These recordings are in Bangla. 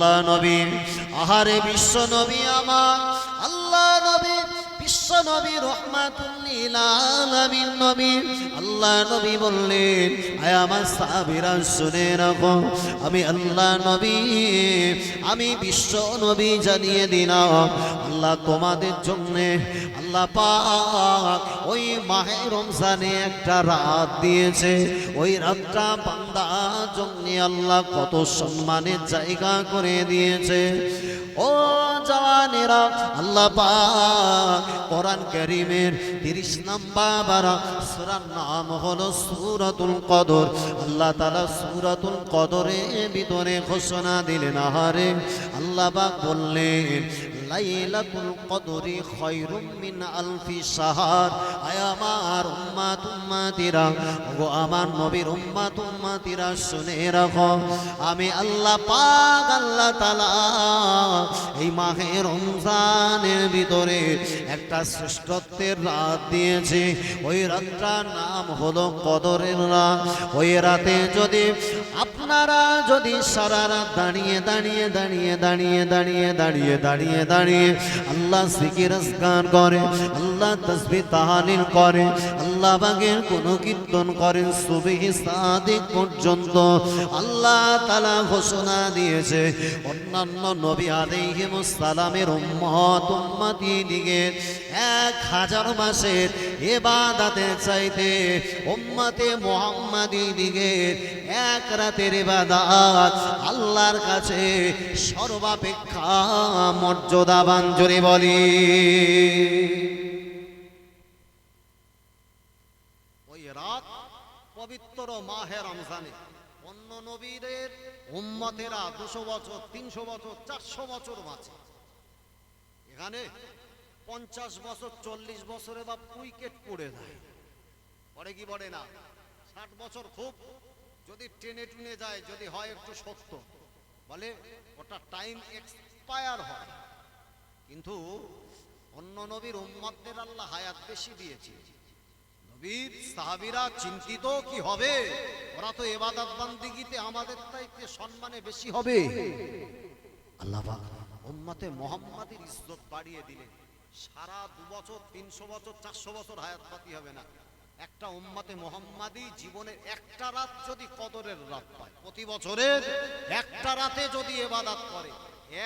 আল্লাহ নবী আহারে বিশ্ব নবী আমার। আল্লাহ নবী আমি আল্লাহ নবী, আমি বিশ্ব নবী জানিয়ে দিলাম। আল্লাহ তোমাদের জন্য আল্লাহ পাক ওই মাহে রমজানে একটা রাত দিয়েছে। ওই রাতটা বান্দা জন্য আল্লাহ কত সম্মানের জায়গা করে দিয়েছে। ও জওয়ানেরা, আল্লাহ পাক কোরআন কারীমের 30 নাম্বার সূরার নাম হলো সূরাতুল কদর। আল্লাহ তাআলা সূরাতুল কদরে ভিতরে ঘোষণা দিলেন, আহারে, আল্লাহ পাক বললেন লাইলাতুল কদরি খায়রুম মিন আলফি শাহর। আয় আমার উম্মাত উম্মাতিরা গো আমার নবীর উম্মাত উম্মাতিরা শুনে রাখো, আমি আল্লাহ পাক, আল্লাহ তাআলা এই মাহে রমজানের ভিতরে একটা শ্রেষ্ঠত্বের রাত দিয়েছে। ওই রাতটার নাম হলো কদরের রাত। ওই রাতে যদি আপনারা যদি সারা রাত দাঁড়িয়ে দাঁড়িয়ে দাঁড়িয়ে দাঁড়িয়ে দাঁড়িয়ে দাঁড়িয়ে দাঁড়িয়ে দাঁড়িয়ে আল্লাহ সিকির গান করে, আল্লাহ তসবি তাহালিল করে, আল্লাহ বাগের কোন কীর্তন করেন সুবিহ সাদিক পর্যন্ত। আল্লাহ তালা ঘোষণা দিয়েছে, অন্যান্য নবী আলাইহিম সালামের উম্মত দিকে এক হাজার মাসের এবাদাতে চাইতে উম্মতে মোহাম্মদী দিকে এক রাতের ইবাদত, আল্লাহর কাছে সর্বাপেক্ষা মর্যাদাবান জোরে বলি। ওই রাত পবিত্র মাহে রমজানে অন্য নবীদের উম্মতেরা দুশো বছর, তিনশো বছর, চারশো বছর বাঁচে। এখানে পঞ্চাশ বছর, চল্লিশ বছরে বা উইকেট পড়ে যায়। পরে কি পড়ে না? ষাট বছর খুব যদি টেনে টুনে যায়, যদি হয় একটু সত্য বলে ওটা টাইম এক্সপায়ার হয়। কিন্তু অন্য নবীর উম্মতদের আল্লাহ হায়াত বেশি দিয়েছে। নবীর সাহাবীরা চিন্তিত, কি হবে? ওরা তো এবাদত বান্দিগিতে আমাদের চাইতে সম্মানে বেশি হবে। আল্লাহ উম্মতে মোহাম্মদের ইজ্জত বাড়িয়ে দিলেন। সারা দু বছর তিনশো বছর, চারশো বছর হায়াত পাতি হবে না। একটা উম্মতে মোহাম্মাদি জীবনের একটা রাত যদি কদরের রাত পায়, প্রতি বছরের একটা রাতে যদি এবাদাত করে,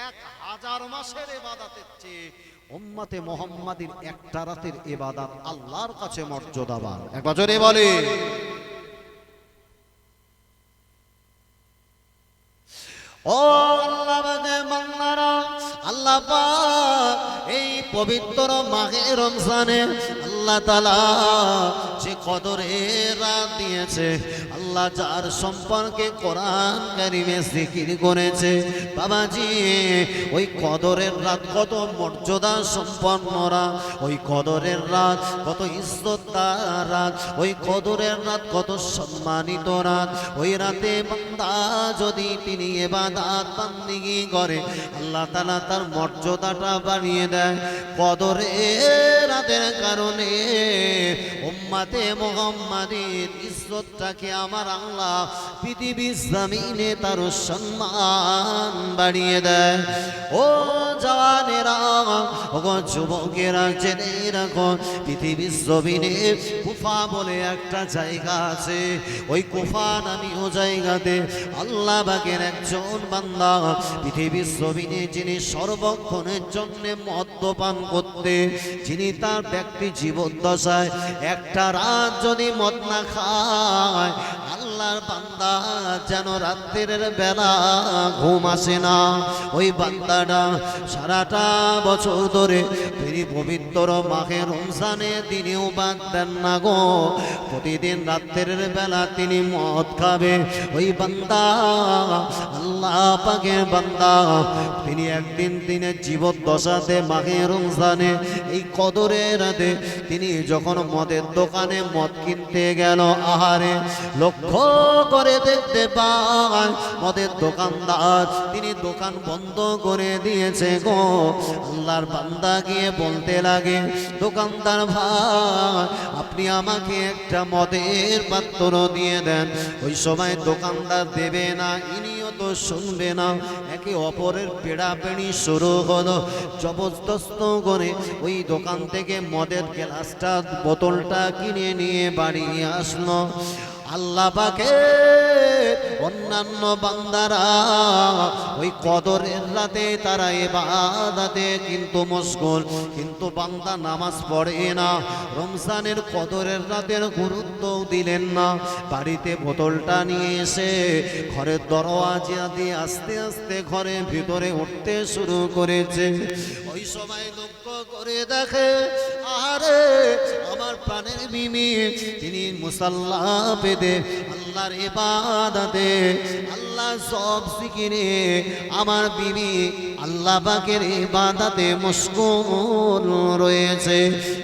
এক হাজার মাসের এবাদাতের চেয়ে উম্মতে মোহাম্মাদির একটা রাতের এবাদাত আল্লাহর কাছে মর্যাদাবান। এক বছরে বলে ও আল্লাহ আল্লাহ এই পবিত্র মাহে রমজানে আল্লাহ তালা যে কদরে রাত দিয়েছে আল্লাহ যার সম্পর্কে কোরআন কারিমে জিকির করেছে। বাবাজি, ওই কদরের রাত কত মর্যাদা সম্পন্নরা ওই কদরের রাত কত ইজ্জতদার রাত। ওই কদরের রাত কত সম্মানিত রাত। ওই রাতে বান্দা যদি তিনি এবাদাত বান্দিগি করে, আল্লাহ তালা তার মর্যাদাটা বাড়িয়ে দেয়। কদরের রাতের কারণে উম্মাতে মোহাম্মাদের ইজ্জতটাকে আমার আল্লাহ পৃথিবীর জমিনে তার সম্মান বাড়িয়ে দেয়। ও জওয়ানেরা ও যুবকেরা, জেনে রাখো, পৃথিবীর জমিনে কুফা বলে একটা জায়গা আছে। ওই কুফা নামীয় জায়গাতে আল্লাহ বাগের একজন বান্দা পৃথিবীর জমিনে যিনি সর্বক্ষণের জন্য মদ্যপান করতে, যিনি তার ব্যক্তি জীবদ্দশায় একটা রাত যদি মদ না খায় আল্লাহর বান্দা যেন রাত্রির বেলা ঘুম আসে না। ওই বান্দাটা সারাটা বছর ধরে তিনি পবিত্র মাঘে রমজানে, তিনিও বাদ দেন না গো। প্রতিদিন রাত্রের বেলা তিনি মদ খাবে। ওই বান্দা, আল্লাহ পাকের বান্দা। তিনি একদিন দিনের জীবদ্দশাতে মাঘে রমজানে, এই কদরের রাতে তিনি যখন মদের দোকানে মদ কিনতে গেল, আহারে লক্ষ্য করে দেখতে পায়, মদের দোকানদার। তিনি দোকান বন্ধ করে দিয়েছে গো। আল্লাহর বান্দা গিয়ে বলতে লাগে, দোকানদার ভাই, আপনি আমাকে একটা মদের পাত্র দিয়ে দেন। ওই সময় দোকানদার দেবে না, ইনিও তো শুনবে না। একে অপরের পেড়াপেড়ি শুরু হলো। জবরদস্ত করে ওই দোকান থেকে মদের গ্লাসটা, বোতলটা কিনে নিয়ে বাড়ি আসলো। আল্লাহ পাকে অন্যান্য বান্দারা ওই কদরের রাতে তারা এবাদাতে কিন্তু মশগুল, কিন্তু বান্দা নামাজ পড়ে না। রমজানের কদরের রাতের গুরুত্ব দিলেন না। বাড়িতে বোতলটা নিয়ে এসে ঘরের দরওয়াজা দিয়ে আস্তে আস্তে ঘরের ভিতরে উঠতে শুরু করেছে। ওই সময় লক্ষ্য করে দেখে আরে আমার প্রাণের মিমি, তিনি মুসাল্লা পেদে আল্লাহর ইবাদতে, আল্লাহ সব শিখিরে আমার বিবি আল্লাহ পাকের ইবাদতে মুশকুল রয়েছে।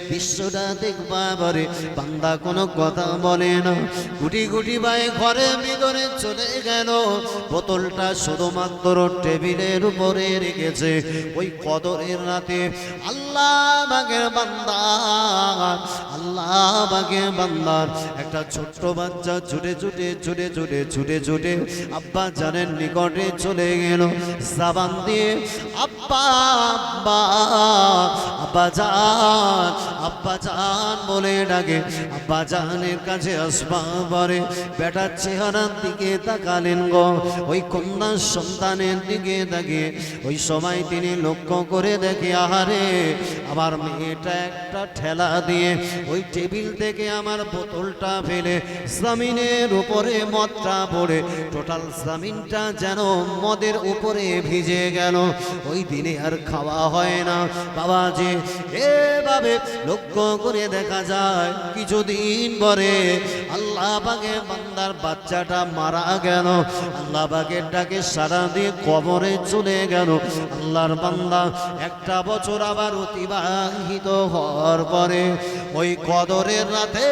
বিশ্বটা দেখবা পরে বান্দা কোনো কথা বলে না। গুটি গুটি বাই ঘরে ভিতরে চলে গেল, বোতলটা শুধুমাত্র টেবিলের উপরে রেখেছে। ওই কদরের রাতে আল্লাহ বাগের বান্দা, আল্লাহ বাগের বান্দার একটা ছোট্ট বাচ্চা ছুটে ছুটে ছুটে ছুটে ছুটে ছুটে আব্বা জানের নিকটে চলে গেল। সাবান দিয়ে, আব্বা আব্বা আব্বা জান আব্বা জান বলে ডাকে। আব্বা জানের কাছে আসবা পরে বেটার চেহারার দিকে তাকালেন গো। ওই কন্যা সন্তানের দিকে তাকিয়ে। ওই সময় তিনি লক্ষ্য করে দেখে আহারে, আমার মেয়েটা একটা ঠেলা দিয়ে ওই টেবিল থেকে আমার বোতলটা ফেলে জামিনের উপরে মদটা পড়ে। টোটাল জামিনটা যেন মদের উপরে ভিজে গেল। ওই দিনে আর খাওয়া হয় না। বাবা যে, এভাবে লক্ষ্য করে দেখা যায়, কিছুদিন পরে আল্লাহ বাগে বান্দার বাচ্চাটা মারা গেল। আল্লাহবাগের ডাকে সারা দিয়ে কবরে চলে গেল। আল্লাহর বান্দা একটা বছর আবার অতিবাহিত হওয়ার পরে ওই কদরের রাতে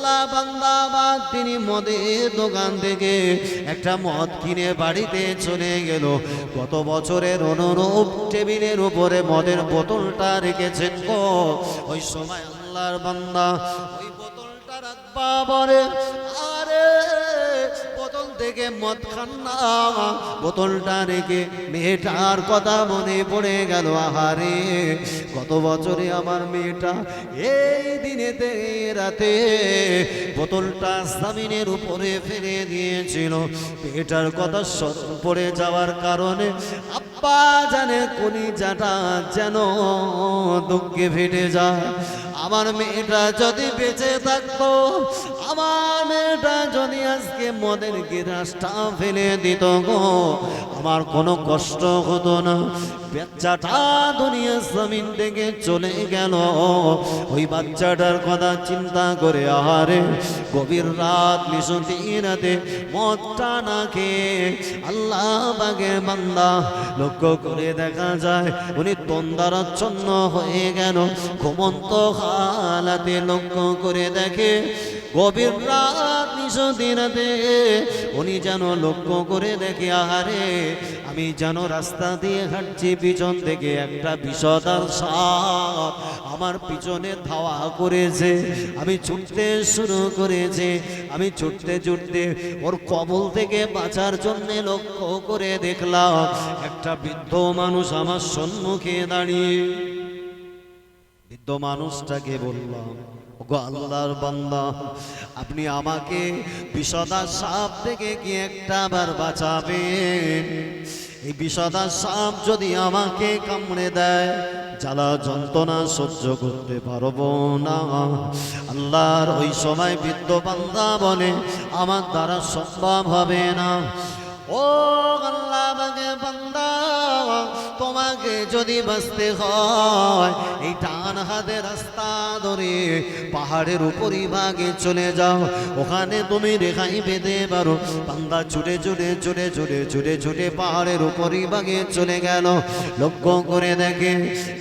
আল্লাহ বান্দাবাদ তিনি মদের দোকান থেকে একটা মদ কিনে বাড়িতে চলে গেল। গত বছরের অনুরূপ টেবিলের উপরে মদের বোতলটা রেখেছেন গো। ওই সময় আল্লাহর বান্দা ওই বোতলটা রাখবা বলে আরে থেকে মদ খান না। বোতলটা রেখে মেয়েটার কথা মনে পড়ে গেল, আহারে, গত বছরে আমার মেয়েটা এই দিনেতে, রাতে বোতলটা জামিনের উপরে ফেলে দিয়েছিল। মেয়েটার কথা স্মরণ পড়ে যাওয়ার কারণে আব্বা জানে কলিজাটা যেন দুঃখে ফেটে যায়। আমার মেয়েটা যদি বেঁচে থাকতো, আমার মেয়েটা যদি আজকে মদের গিরাসটা ফেলে দিত গো। আমার কোনো কষ্ট হতো না। বাচ্চাটা দুনিয়া জমিন থেকে চলে গেল। ওই বাচ্চাটার কথা চিন্তা করে আহারে গভীর রাত নিশুতি রাতে মদটা না খেয়ে আল্লাহ বাগের বান্দা লক্ষ্য করে দেখা যায়, উনি তন্দারাচ্ছন্ন হয়ে গেল। ঘুমন্ত হালাতে লক্ষ্য করে দেখে গভীর রাত নিশদিনাতে উনি যেন লক্ষ্য করে দেখে, আহারে, আমি যেন রাস্তা দিয়ে হাঁটছি, পিছন থেকে একটা বিষদার সাপ আমার পিছনে ধাওয়া করেছে, আমি ছুটতে শুরু করেছে, আমি ছুটতে ছুটতে ওর কবল থেকে বাঁচার জন্যে লক্ষ্য করে দেখলাম, একটা বৃদ্ধ মানুষ আমার সম্মুখে দাঁড়িয়ে। বৃদ্ধ মানুষটাকে বললাম ওগো আল্লাহর বান্দা, আপনি আমাকে বিষদা সাপ থেকে কি একটা বার বাঁচাবেন? এই বিষদা সাপ যদি আমাকে কামড়ে দেয়, জ্বালা যন্ত্রণা সহ্য করতে পারব না। আল্লাহর ওই সময় বৃদ্ধ বান্দা বলে, আমার দ্বারা সম্ভব হবে না। ও আল্লাহ বান্দা তোমাকে যদি বাঁচতে হয়, এই টান হাতে রাস্তা ধরে পাহাড়ের উপরই ভাগে চলে যাও। ওখানে তুমি রেখাই বেঁধে পারো। বান্দা ছুটে ছুটে ছুটে ছুটে ছুটে ছুটে পাহাড়ের উপরই ভাগে চলে গেল। লক্ষ্য করে দেখে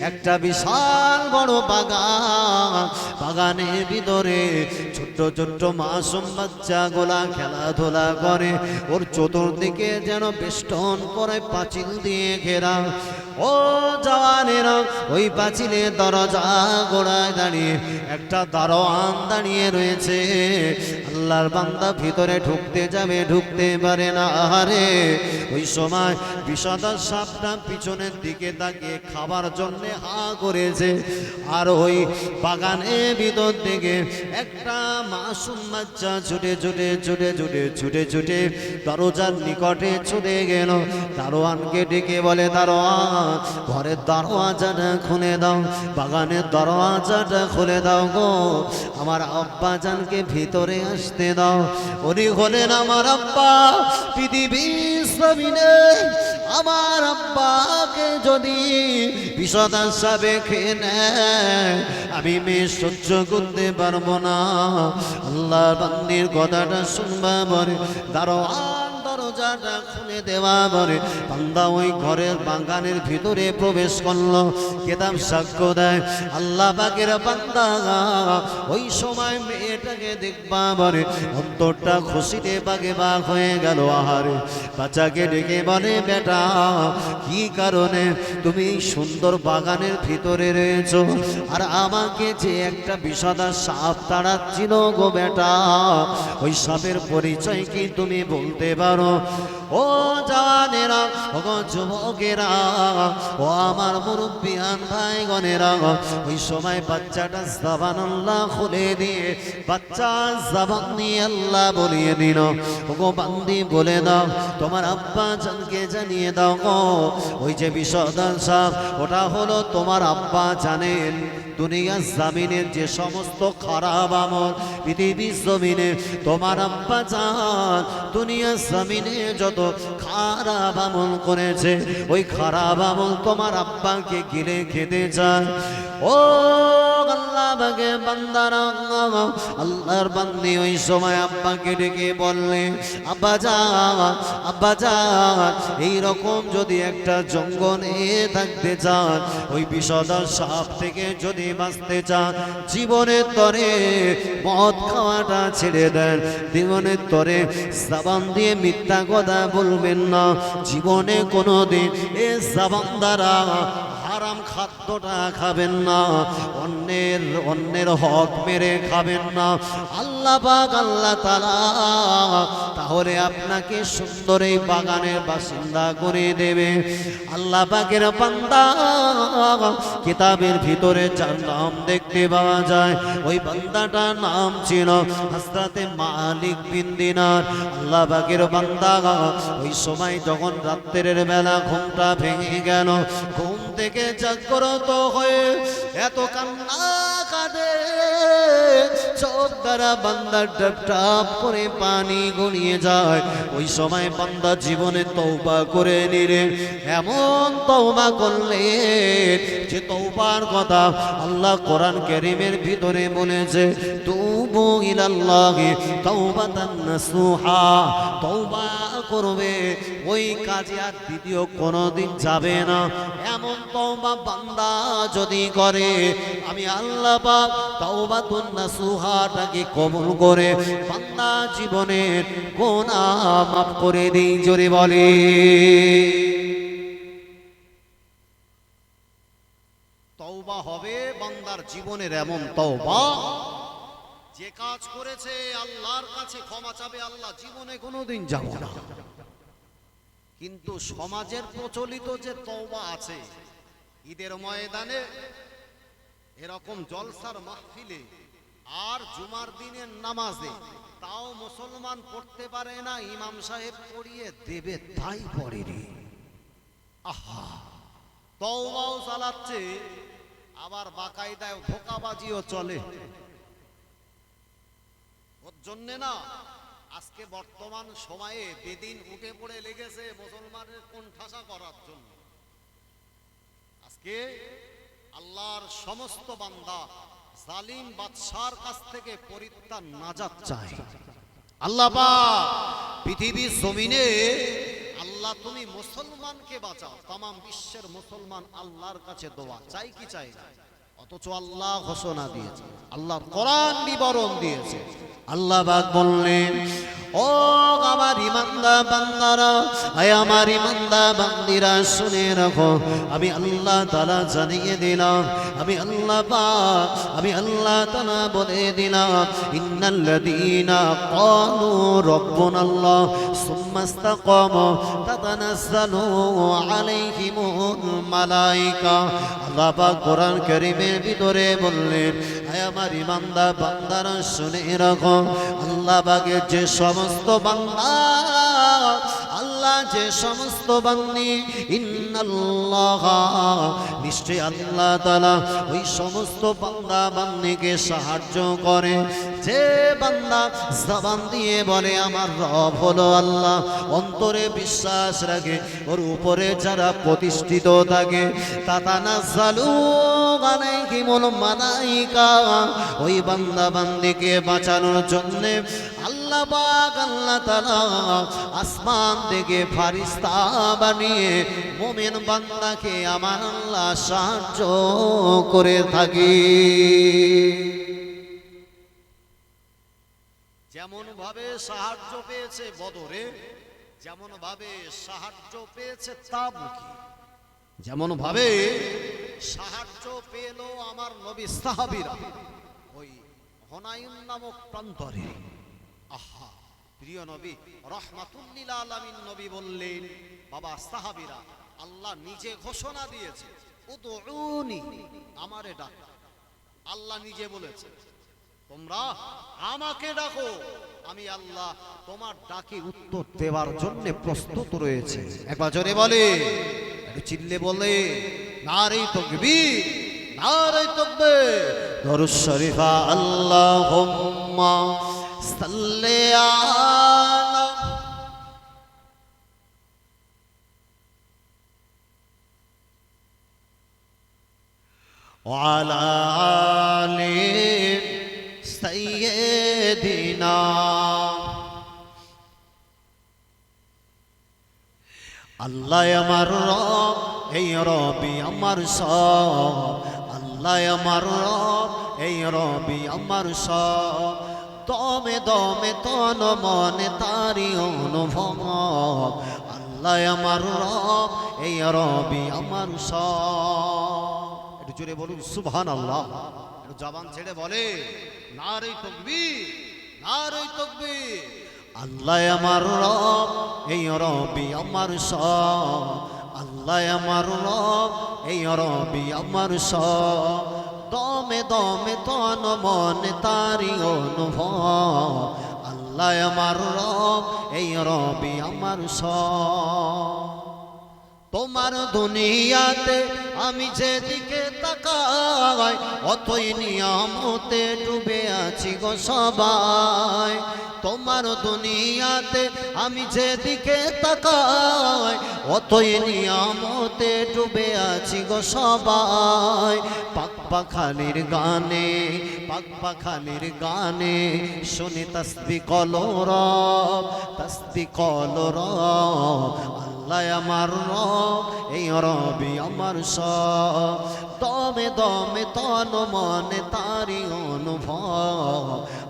একটা বিশাল বড় বাগান। বাগানের ভিতরে ছোট্ট ছোট্ট মাসুম বাচ্চা গোলা খেলাধুলা করে। ওর চতুর্দিকে যেন বেষ্টন করে পাঁচিল দিয়ে ঘেরা। ও জওয়ানেরা ওই পাঁচিলে দরজা গোড়ায় দাঁড়িয়ে একটা দারোয়ান দাঁড়িয়ে রয়েছে। আল্লাহর বান্দা ভিতরে ঢুকতে যাবে, ঢুকতে পারে না। আহারে, ওই সময় বিষাদার সাপটা পিছনের দিকে তাকে খাবার জন্য হা করেছে। আর ওই বাগানে ভিতর থেকে একটা মাসুম বাচ্চা ছুটে ছুটে ছুটে ছুটে ছুটে ছুটে দরজার নিকটে ছুটে গেল। দারোয়ানকে ডেকে বলে, দারোয়ান, ঘরের দরওয়াজাটা খুলে দাও, বাগানের দরওয়াজাটা খুলে দাও গো। আমার আব্বা জানকে ভিতরে আসতে দাও উনি হলেন আমার আব্বা। জমিনে আমার আব্বাকে যদি বিষদার সাবে খেয়ে নেয়, আমি মেয়ে সহ্য করতে পারব না। আল্লাহ বান্দির কথাটা শুনবা বলে, দারোয়ান দরজাটা খুলে দেওয়া বলে বান্দা ওই ঘরের বাগানের ভিতরে প্রবেশ করল। কেতাব সাক্ষ্য দেয়, আল্লাহ বাগের বান্দা ওই সময় মেয়েটাকে দেখবা বলে, অন্তরটা খুশিতে বাগে বাঘ হয়ে গেল। আহারে, বাচ্চাকে ডেকে বলে, বেটা, কি কারণে তুমি সুন্দর বাগানের ভিতরে রয়েছো? আর আমাকে যে একটা বিষাদা সাপ তাড়াচ্ছিল গো বেটা, ওই সাপের পরিচয় কি তুমি বলতে পারো? ও জানেরা, ও যুবকেরা, ও আমার মুরব্বিয়ান ভাই গনেরা ওই সময় বাচ্চাটা জাবান আল্লাহ খুলে দিয়ে, বাচ্চা জাবান নিয়ে আল্লাহ বলিয়ে দিল, ও গো বান্দি বলে দাও, তোমার আব্বা জানকে জানিয়ে দাও গো, ওই যে বিষদান সাপ ওটা হলো তোমার আব্বা জানেন। দুনিয়া জামিনের যে সমস্ত খারাপ আমল পৃথিবীর জমিনে, তোমার আব্বা জান দুনিয়া জামিনে যত খারাপ আমল করেছে, ওই খারাপ আমল তোমার আব্বাকে গিলে খেতে চায়। ও আল্লাহ বাগে বান্দারা আল্লাহর বান্দি ওই সময় আব্বাকে ডেকে বললে, আব্বা যান আব্বা যান এইরকম যদি একটা জঙ্গলে থাকতে চান, ওই বিষদার সাপ থেকে যদি বাঁচতে চান, জীবনের তরে মদ খাওয়াটা ছেড়ে দেন, জীবনের তরে সাবান দিয়ে মিথ্যা কথা বলবেন না, জীবনে কোনো দিন এ সাবান দ্বারা খাদ্যটা খাবেন না, অন্যের অন্যের হক মেরে খাবেন না। আল্লাহ পাক, আল্লাহ তাহলে আপনাকে সুন্দর এই বাগানের বাসিন্দা করে দেবে। আল্লাহ পাকের বান্দা কিতাবের ভিতরে যার নাম দেখতে পাওয়া যায়। ওই বান্দাটার নাম ছিল হাসরাতে মালিক বিন দিনার। আল্লাহ পাকের বান্দা ওই সময় যখন রাত্রের বেলা ঘুমটা ভেঙে গেল, ঘুম থেকে জাগ্রত হয়ে এত কান্না কাঁদে। চোখ দ্বারা বান্দার ডাব ডাব করে পানি গড়িয়ে যায়। ওই সময় বান্দা জীবনে তৌবা করে নিলে, এমন তৌবা করলে যে তৌবার কথা আল্লাহ কোরআন কারীমের ভিতরে বলেছে তুবু ইলাল্লাহি তাওবাতান নাসুহা তৌবা করবে। ওই কাজে আর দ্বিতীয় কোনোদিন যাবে না। এমন তওবা বান্দা যদি করে, আমি আল্লাহ পাক তাওবাতুন নাসুহাটাকে কবুল করে বান্দা জীবনের গুনাহ মাফ করে দিই, জোরে বলে। তওবা হবে বান্দার জীবনের এমন তওবা যে কাজ করেছে, আল্লাহর কাছে ক্ষমা চাবে, আল্লাহ জীবনে কোনোদিন যাব না। কিন্তু সমাজের প্রচলিত যে তওবা আছে, ঈদের ময়দানে এরকম জলসার মাহফিলে আর জুমার দিনের নামাজে তাও মুসলমান পড়তে পারে না, ইমাম সাহেব পড়িয়ে দেবে, তাই পড়ে রে। আহা! তওবাও চালাচ্ছে, আবার বাকায়দায় ধোকাবাজিও চলে। জন্যে না। আজকে বর্তমান সময়ে বেদিন উঠে পড়ে লেগেছে মুসলমানের কোন ঠাসা করার জন্য। আজকে আল্লাহর সমস্ত বান্দা জালিম বাদশার কাছ থেকে পরিত্রাণ নাজাত চায়। আল্লাহ পাক, পৃথিবীর জমিনে আল্লাহ তুমি মুসলমানকে বাঁচাও। তাম বিশ্বের মুসলমান আল্লাহর কাছে দোয়া, চাই কি চাই না? অথচ আল্লাহ ঘোষণা দিয়েছে। আল্লাহ কোরআন বিবরণ দিয়েছে। আল্লাহ বাক বললেন, ও আমার ইমানদা বান্দারা, আয় আমার ইমানদা বান্দিরা, শুনে রাখো। আমি আল্লাহ তালা জানিয়ে দিলাম, আমি আল্লাহ পাক, আমি আল্লাহ তালা বলে দিলাম, ইন্নাল্লাযীনা ক্বালু রাব্বুনা আল্লাহ সুম্মা ইসতাকামু, তাতানাজ্জালু আলাইহিমুল মালাইকা। আল্লাহ পাক কোরআন কারীমের ভিতরে বললেন, আয় আমার ইমানদা, বান্দারা শুনে রাখো। আল্লাহ পাকের যে সমস্ত বান্দা, আল্লাহ যে সমস্ত বান্দি, ইন্নাল্লাহ নিশ্চয় আল্লাহ তাআলা ওই সমস্ত বান্দা, বান্দিকে সাহায্য করে। যে বান্দা জবান দিয়ে বলে, আমার রব হলো আল্লাহ। অন্তরে বিশ্বাস রাখে, ওর উপরে যারা প্রতিষ্ঠিত থাকে তাতানা জালু ওই বান্দা বান্দিকে বাঁচানোর জন্য আল্লাহ আল্লাহ আসমান থেকে ফারিস্তা বানিয়ে মুমিন বান্দাকে আমার আল্লাহ সাহায্য করে থাকি। যেমন ভাবে সাহায্য পেয়েছে বদরে যেমন ভাবে সাহায্য পেয়েছে তাবুকে যেমন ভাবে সাহায্য পেল আমার নবী সাহাবীরা। ওই হনায়ুন নামক প্রান্তরে। আহা, প্রিয় নবী, রহমাতুল্লিল আলামিন নবী বললেন, বাবা সাহাবীরা, আল্লাহ নিজে ঘোষণা দিয়েছে আমারে ডাক। আল্লাহ নিজে বলেছে, তোমরা আমাকে ডাকো। আমি আল্লাহ তোমার ডাকে উত্তর দেওয়ার জন্য প্রস্তুত রয়েছে। একবার জোরে বলে চিল্লে বলে নারী তকবি নারী তকবে দরুদ শরীফা আল্লাহুম্মা সাল্লি আলা وعلى آل سيدنا আল্লাহ আমার রব এই রবি আমার সব, আল্লাহ আমার রব এই রবি আমার সব। দমে দমে তন মনে তারি অনুভব, আল্লাহ আমার রব এই রবি আমার সব। একটু জোরে বলুন সুবহান আল্লাহ জবান ছেড়ে বলে না রে তকবি না রে তকবি আল্লাহ আমার রব এই রবি আমার সব। আল্লাহ আমার রব, এই রবি আমার সব। দমে দমে তন মনে তারি অনুভব। আল্লাহ আমার রব, এই রবি আমার স তোমার দুনিয়াতে আমি যেদিকে তাকাই অতই নিয়ামতে ডুবে আছি গো সবাই। তোমার দুনিয়াতে আমি যেদিকে তাকাই, অতই নিয়ামতে ডুবে আছি গো সবাই। পাক পাখালির গানে, পাক পাখালির গানে শুনি তসবি কলর তসবি কলর আল্লাহ আমার রব এই রবি আমার সব দমে দমে তন মনে তারি অনুভব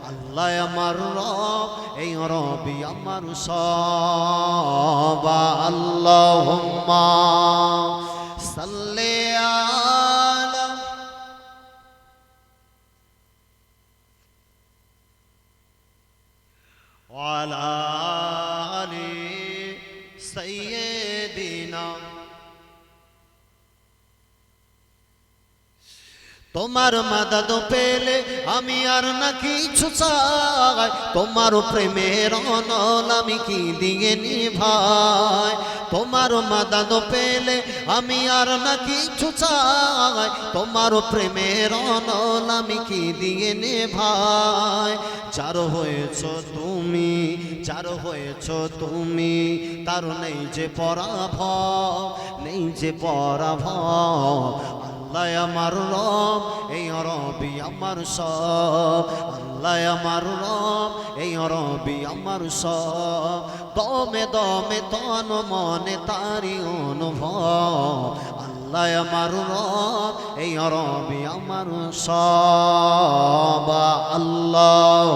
আল্লাহ আমার রব এই রবি আমার সব আল্লাহ সাল্লে আলা وعلى তোমার মাদাদ পেলে আমি আর না কিছু চাই। তোমার প্রেমের অনল আমি কি দিয়ে নিভাই? তোমার মাদাদ পেলে আমি আর না কিছু চাই। তোমার প্রেমের অনল আমি কি দিয়ে নেভাই? চার হয়েছ তুমি চার হয়েছ তুমি, তার নেই যে পরাভব, নেই যে পরাভব। আল্লাহ আমার রব, এই রবি আমার সব। আল্লাহ আমার রব, এই রবি আমার সব। দমে দমে তন মনে তারি অনুভব। আল্লাহ আমার রব, এই রবি আমার সব। আল্লাহ